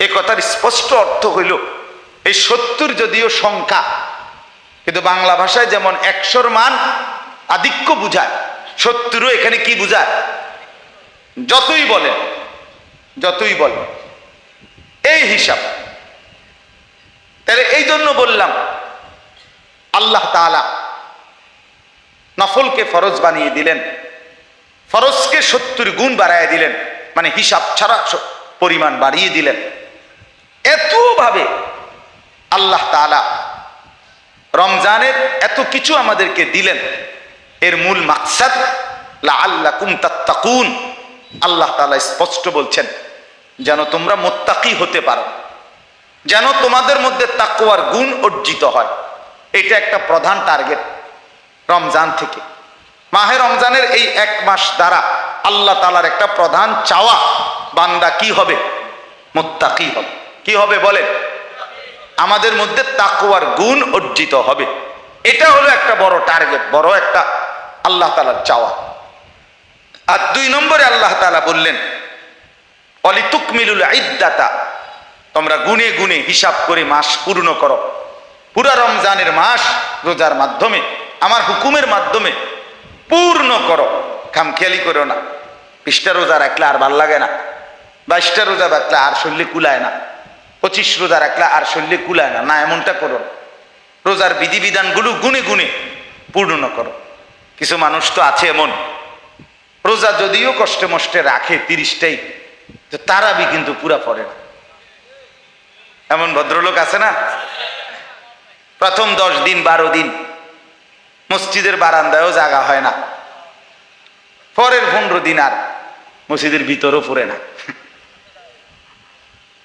এ কথার স্পষ্ট অর্থ হইল, এই সত্তর যদিও সংখ্যা, কিন্তু বাংলা ভাষায় যেমন একশোর মান আধিক্য বুঝায়, সত্তরও এখানে কি বুঝায়? যতই বলেন যতই বলেন, এই হিসাব। তাহলে এই জন্য বললাম, আল্লাহ তাআলা নফলকে ফরজ বানিয়ে দিলেন, ফরজকে সত্তর গুণ বাড়ায় দিলেন মানে হিসাব ছাড়া পরিমাণ বাড়িয়ে দিলেন। এতভাবে আল্লাহ তাআলা রমজানের এত কিছু আমাদেরকে দিলেন। এর মূল মাকসাদ আল্লাহ কুম তাত্তাকুন। আল্লাহ তাআলা স্পষ্ট বলছেন, যেন তোমরা মোত্তাকি হতে পারো, যেন তোমাদের মধ্যে তাকুয়ার গুণ অর্জিত হয়। এটা একটা প্রধান টার্গেট রমজান থেকে। মাহে রমজানের এই এক মাস দ্বারা আল্লাহ তালার একটা প্রধান চাওয়া, বান্দা কি হবে? মোত্তাকি হবে। কি হবে বলে আমাদের মধ্যে তাকুয়ার গুণ অর্জিত হবে। এটা হলো একটা বড় টার্গেট বড় একটা আল্লাহ তালার চাওয়া। আর দুই নম্বরে আল্লাহ তালা বললেন, অলিতুকমিলুল ইদ্দাতা তোমরা গুনে গুনে হিসাব করে মাস পূর্ণ করো। পুরা রমজানের মাস রোজার মাধ্যমে, আমার হুকুমের মাধ্যমে পূর্ণ করো। খামখেয়ালি করো না। বিশটা রোজা রাখলে আর ভালো লাগে না। বাইশটা রোজা রাখলে আর শরীরে কুলায় না। পঁচিশ রোজা রাখলে আর শরীরে কুলায় না। না, এমনটা করো। রোজার বিধিবিধানগুলো গুনে গুনে পূর্ণ করো। কিছু মানুষ তো আছে এমন। রোজা যদিও কষ্টে মষ্টে রাখে তিরিশটাই, তো তারাবি কিন্তু পুরা পড়ে না। এমন ভদ্রলোক আছে না? প্রথম দশ দিন, বারো দিন মসজিদের বারান্দায়ও জাগা হয় না। পরের পনেরো দিন আর মসজিদের ভিতরও পড়ে না।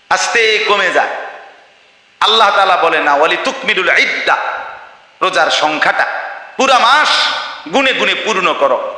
আস্তে কমে যায়। আল্লাহ তালা বলে না ওয়ালি তুকমিরুল ইদ্দা, রোজার সংখ্যাটা পুরা মাস গুনে গুনে পূর্ণ করো।